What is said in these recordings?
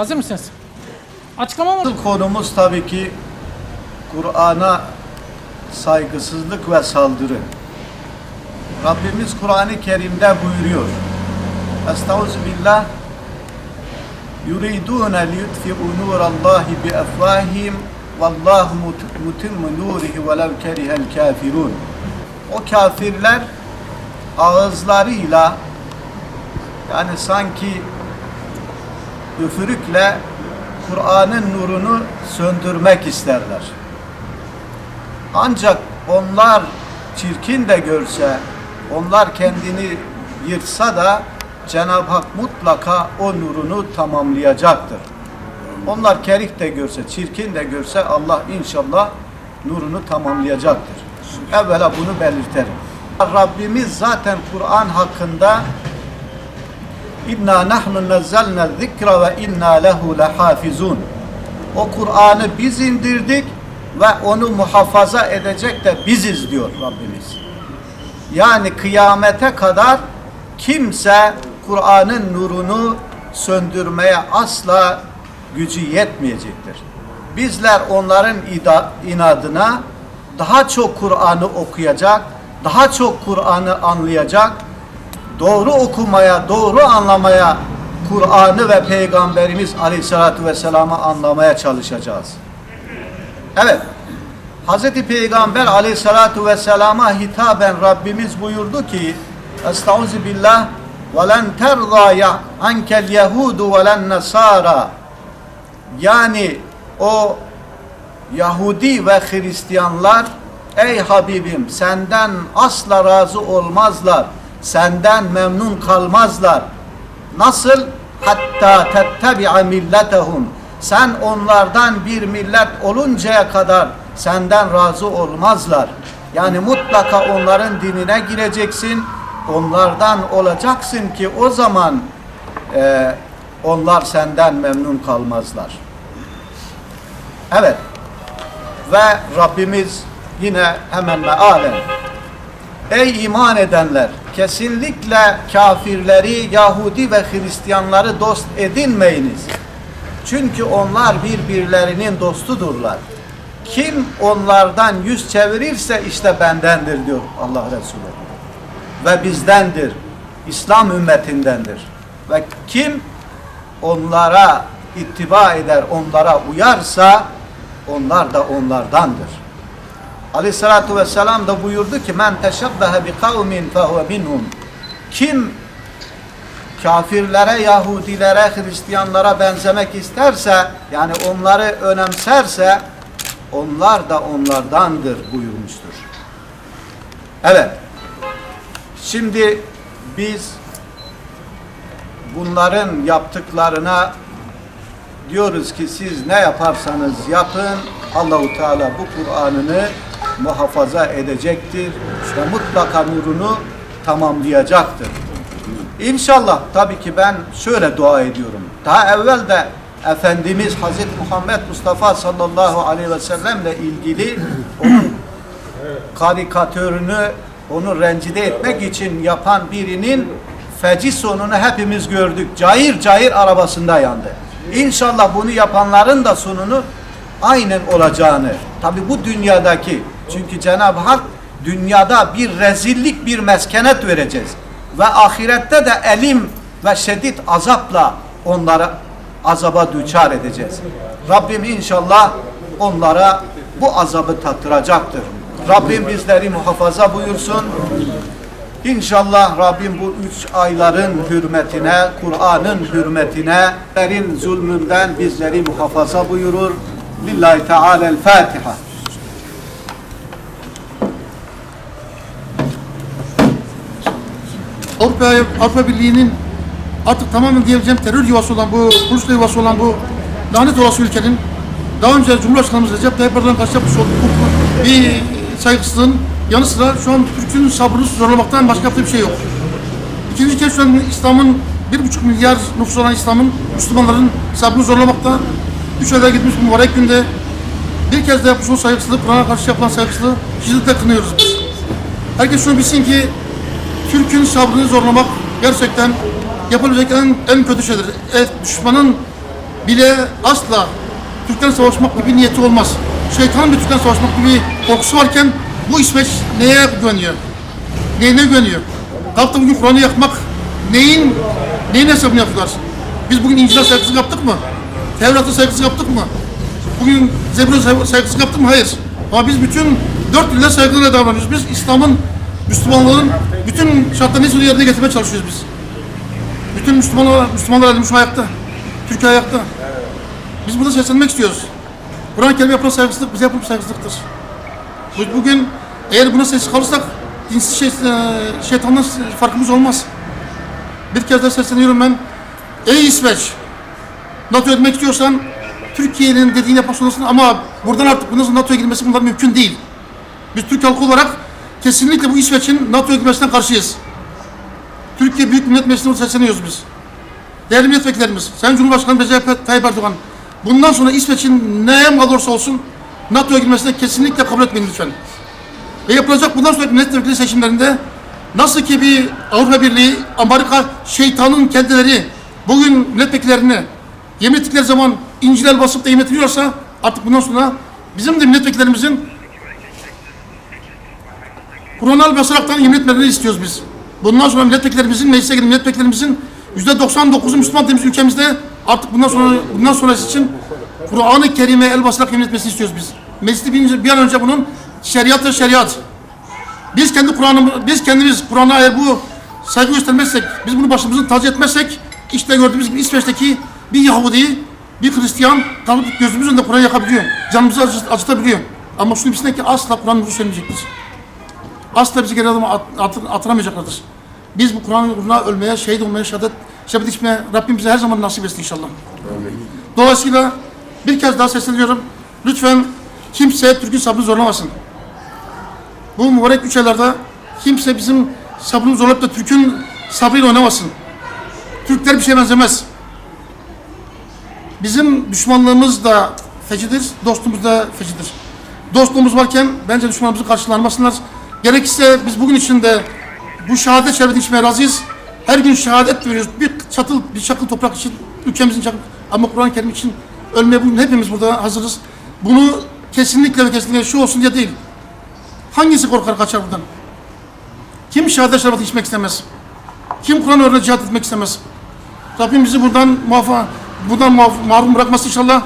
Hazır mısınız? Açıklama mı? Konumuz tabii ki Kur'an'a saygısızlık ve saldırı. Rabbimiz Kur'an-ı Kerim'de buyuruyor. Estağfirullah. Liyutfi'u nurallahi bi efvahim vallahu mut- mutimmu nurihi velev kerihel kafirun. O kafirler ağızlarıyla yani sanki üfürükle Kur'an'ın nurunu söndürmek isterler. Ancak onlar çirkin de görse, onlar kendini yırtsa da Cenab-ı Hak mutlaka o nurunu tamamlayacaktır. Onlar kerih de görse, çirkin de görse Allah inşallah nurunu tamamlayacaktır. Evvela bunu belirtelim. Rabbimiz zaten Kur'an hakkında İnna nahnu nazzalna zikra ve inna lehu lehafizun. O Kur'an'ı biz indirdik ve onu muhafaza edecek de biziz diyor Rabbimiz. Yani kıyamete kadar kimse Kur'an'ın nurunu söndürmeye asla gücü yetmeyecektir. Bizler onların inadına daha çok Kur'an'ı okuyacak, daha çok Kur'an'ı anlayacak, doğru okumaya, doğru anlamaya Kur'an'ı ve Peygamberimiz Aleyhisselatü Vesselam'ı anlamaya çalışacağız. Evet, Hz. Peygamber Aleyhisselatü Vesselam'a hitaben Rabbimiz buyurdu ki Estaizu billah وَلَنْ تَرْضَى عَنْكَ الْيَهُودُ وَلَنْ نَصَارَى Yani o Yahudi ve Hristiyanlar ey Habibim senden asla razı olmazlar. Senden memnun kalmazlar. Nasıl? Hatta tettebi'a milletehum. Sen onlardan bir millet oluncaya kadar senden razı olmazlar. Yani mutlaka onların dinine gireceksin. Onlardan olacaksın ki o zaman e, onlar senden memnun kalmazlar. Evet. Ve Rabbimiz yine hemen mealen Ey iman edenler! Kesinlikle kafirleri, Yahudi ve Hristiyanları dost edinmeyiniz. Çünkü onlar birbirlerinin dostudurlar. Kim onlardan yüz çevirirse işte bendendir diyor Allah Resulü. Ve bizdendir. İslam ümmetindendir. Ve kim onlara ittiba eder, onlara uyarsa onlar da onlardandır. Aleyhissalatu vesselam da buyurdu ki men teşebbehe bi kavmin fehuve minhum. Kim kafirlere, Yahudilere, Hristiyanlara benzemek isterse yani onları önemserse onlar da onlardandır buyurmuştur. Evet. Şimdi biz bunların yaptıklarına diyoruz ki siz ne yaparsanız yapın Allahu Teala bu Kur'an'ını muhafaza edecektir ve mutlaka nurunu tamamlayacaktır. İnşallah tabii ki ben şöyle dua ediyorum. Daha evvel de Efendimiz Hazreti Muhammed Mustafa sallallahu aleyhi ve sellemle ilgili onun karikatörünü onu rencide etmek için yapan birinin feci sonunu hepimiz gördük. Cayır cayır arabasında yandı. İnşallah bunu yapanların da sonunu aynen olacağını. Tabi bu dünyadaki çünkü Cenab-ı Hak dünyada bir rezillik bir meskenet vereceğiz. Ve ahirette de elim ve şiddet azapla onlara azaba düçar edeceğiz. Rabbim inşallah onlara bu azabı tattıracaktır. Rabbim bizleri muhafaza buyursun. İnşallah Rabbim bu üç ayların hürmetine, Kur'an'ın hürmetine, erin zulmünden bizleri muhafaza buyurur. Lillahi Teala'l-Fatiha. Avrupa, Avrupa Birliği'nin artık tamamen diyebileceğim terör yuvası olan bu, Rusya yuvası olan bu lanet olası ülkenin daha önce Cumhurbaşkanımız Recep Tayyip Erdoğan karşı yapmış olduğu bir saygısızlığın yanı sıra şu an Türk'ün sabrını zorlamaktan başka yaptığı bir şey yok. İkinci kez şu an İslam'ın bir buçuk milyar nüfus olan İslam'ın, Müslümanların sabrını zorlamakta. Üç ayda gitmiş mübarek günde bir kez de yapmış olduğu saygısızlığı, Kur'an'a karşı yapılan saygısızlığı şiddetle kınıyoruz biz. Herkes şunu bilsin ki Türk'ün sabrını zorlamak gerçekten yapılabilecek en, en kötü şeydir. Evet, düşmanın bile asla Türklerle savaşmak gibi niyeti olmaz. Şeytanın bir Türklerle savaşmak gibi korkusu varken bu İsveç neye güveniyor? Neyine güveniyor? Kalktı bugün Kur'an'ı yakmak neyin neyin hesabını yaptılar? Biz bugün İncil'e saygısızlık yaptık mı? Tevrat'a saygısızlık yaptık mı? Bugün say- saygısızlık yaptık mı? Hayır. Ama biz bütün dört dille saygıyla davranıyoruz. Biz İslam'ın, Müslümanlığın bütün şartlarını neyse yerine getirmeye çalışıyoruz biz. Bütün Müslümanlar, Müslümanlar elimiz ayakta. Türkiye ayakta. Biz burada seslenmek istiyoruz. Kur'an-ı Kerim'e yapılan saygısızlık bize yapılan saygısızlıktır. Bugün eğer buna sessiz kalırsak dinsiz şey, şeytandan farkımız olmaz. Bir kez daha sesleniyorum ben. Ey İsveç! NATO etmek istiyorsan Türkiye'nin dediğini yapmak zorundasın ama buradan artık bundan sonra NATO'ya girmesi bunlar mümkün değil. Biz Türk halkı olarak kesinlikle bu İsveç'in NATO'ya girmesinden karşıyız. Türkiye Büyük Millet Meclisi'ne sesleniyoruz biz. Değerli milletvekillerimiz, Sayın Cumhurbaşkanı Recep Tayyip Erdoğan, bundan sonra İsveç'in neye mal olursa olsun NATO'ya girmesine kesinlikle kabul etmeyin lütfen. Ve yapılacak bundan sonraki milletvekili seçimlerinde nasıl ki bir Avrupa Birliği, Amerika şeytanın kendileri bugün milletvekillerini yemin ettikleri zaman İncil'e basıp da yemin ettiriyorsa artık bundan sonra bizim de milletvekillerimizin Kur'an'a basaraktan yemin istiyoruz biz. Bundan sonra milletvekillerimizin, meclise giren milletvekillerimizin yüzde 99'u Müslüman dediğimiz ülkemizde artık bundan sonra bundan sonrası için Kur'an-ı Kerim'e el basarak yemin istiyoruz biz. Mecliste bir, bir an önce bunun şeriatı şeriat. Biz kendi Kur'an'ı biz kendimiz Kur'an'a eğer bu saygı göstermezsek, biz bunu başımızın tacı etmezsek işte gördüğümüz gibi İsveç'teki bir Yahudi, bir Hristiyan kalıp gözümüzün önünde Kur'an yakabiliyor. Canımızı acı- acıtabiliyor. Ama şunu bilsin ki asla Kur'an'ımızı söylemeyecektir. Asla bizi geri adım at, at, atıramayacaklardır. Biz bu Kur'an uğruna ölmeye, şehit olmaya, şehadet, şehadet içmeye Rabbim bize her zaman nasip etsin inşallah. Dolayısıyla bir kez daha sesleniyorum. Lütfen kimse Türk'ün sabrını zorlamasın. Bu mübarek üç aylarda kimse bizim sabrımızı zorlayıp da Türk'ün sabrıyla oynamasın. Türkler bir şeye benzemez. Bizim düşmanlığımız da fecidir, dostluğumuz da fecidir. Dostluğumuz varken bence düşmanımızı karşılanmasınlar. Gerekirse biz bugün için de bu şehadet şerbeti içmeye razıyız. Her gün şehadet veriyoruz. Bir çatıl, bir çakıl toprak için, ülkemizin çakıl, ama Kur'an-ı Kerim için ölmeye bugün hepimiz burada hazırız. Bunu kesinlikle ve kesinlikle şu olsun diye değil. Hangisi korkar kaçar buradan? Kim şehadet şerbeti içmek istemez? Kim Kur'an uğruna cihat etmek istemez? Rabbim bizi buradan muafa, buradan muaf- mahrum bırakmasın inşallah.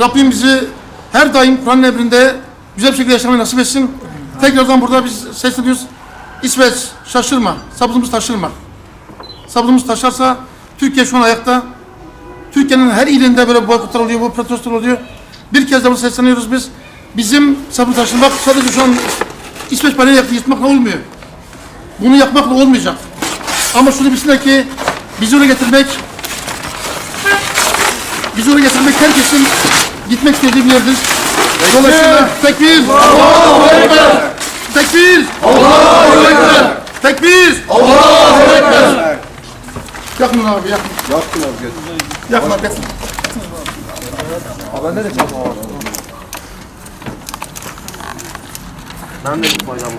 Rabbim bizi her daim Kur'an emrinde güzel bir şekilde yaşamayı nasip etsin. Tekrardan burada biz sesleniyoruz. İsveç şaşırma, sabrımız taşırma. Sabrımız taşarsa Türkiye şu an ayakta. Türkiye'nin her ilinde böyle boykotlar oluyor, bu protestolar oluyor. Bir kez daha sesleniyoruz biz. Bizim sabrı taşırmak sadece şu an İsveç bayrağını yırtmakla olmuyor. Bunu yapmakla olmayacak. Ama şunu bilsinler ki bizi oraya getirmek bizi oraya getirmek herkesin gitmek istediği bir yerdir. Dolayısıyla tekbir! Allahu Ekber! Tekbir! Allahu Ekber! Tekbir! Allahu Ekber! Yakın abi yakın. Yaptım abi. Yakın abi yakın. Ben de bir faydam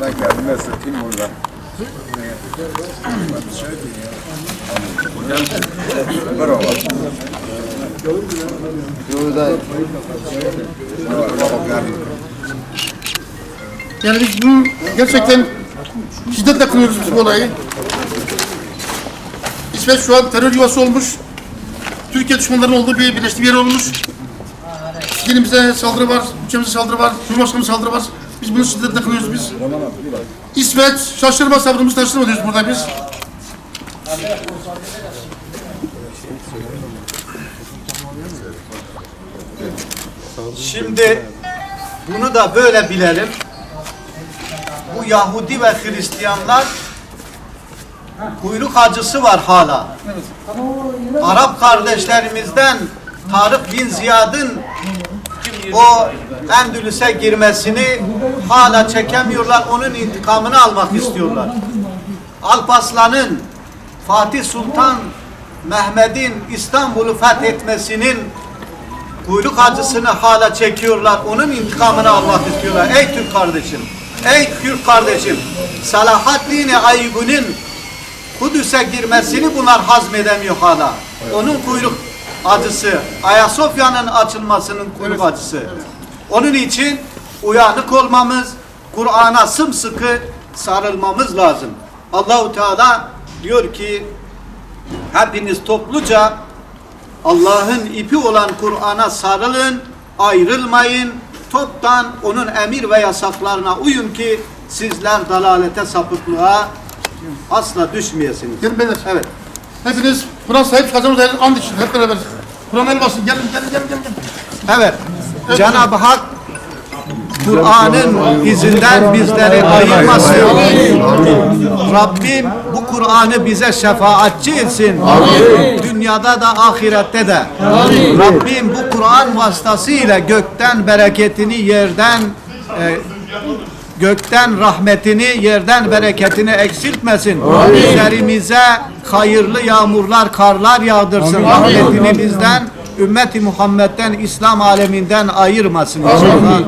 Ben kendime sıkayım burada. Yani biz bunu gerçekten şiddetle kınıyoruz bu olayı. İsveç şu an terör yuvası olmuş. Türkiye düşmanlarının olduğu bir birleştiği bir yer olmuş. Dinimize saldırı var, ülkemize saldırı var, Cumhurbaşkanımıza saldırı var. Biz bunu şiddetle kınıyoruz biz. İsveç şaşırma sabrımız taşırma diyoruz burada biz. Şimdi bunu da böyle bilelim. Bu Yahudi ve Hristiyanlar kuyruk acısı var hala. Arap kardeşlerimizden Tarık bin Ziyad'ın o Endülüs'e girmesini hala çekemiyorlar. Onun intikamını almak istiyorlar. Alparslan'ın Fatih Sultan Mehmet'in İstanbul'u fethetmesinin kuyruk acısını hala çekiyorlar. Onun intikamını almak istiyorlar. Ey Türk kardeşim, ey Türk kardeşim, Salahaddin Eyyubi'nin Kudüs'e girmesini bunlar hazmedemiyor hala. Onun kuyruk acısı, Ayasofya'nın açılmasının kuyruk acısı. Onun için uyanık olmamız, Kur'an'a sımsıkı sarılmamız lazım. Allahu Teala diyor ki hepiniz topluca Allah'ın ipi olan Kur'an'a sarılın, ayrılmayın, toptan onun emir ve yasaklarına uyun ki sizler dalalete, sapıklığa asla düşmeyesiniz. Gelin beyler. Evet. Hepiniz Kur'an sahip çıkacağımız yerin and için hep beraber. Kur'an el basın. Gelin gelin gelin gelin. gelin. Evet. Cenab-ı Hak Kur'an'ın izinden bizleri ayırmasın. Rabbim bu Kur'an'ı bize şefaatçi etsin. Dünyada da ahirette de. Rabbim bu Kur'an vasıtasıyla gökten bereketini yerden e, gökten rahmetini yerden bereketini eksiltmesin. Üzerimize hayırlı yağmurlar, karlar yağdırsın. Rahmetini bizden ümmeti Muhammed'den İslam aleminden ayırmasın inşallah.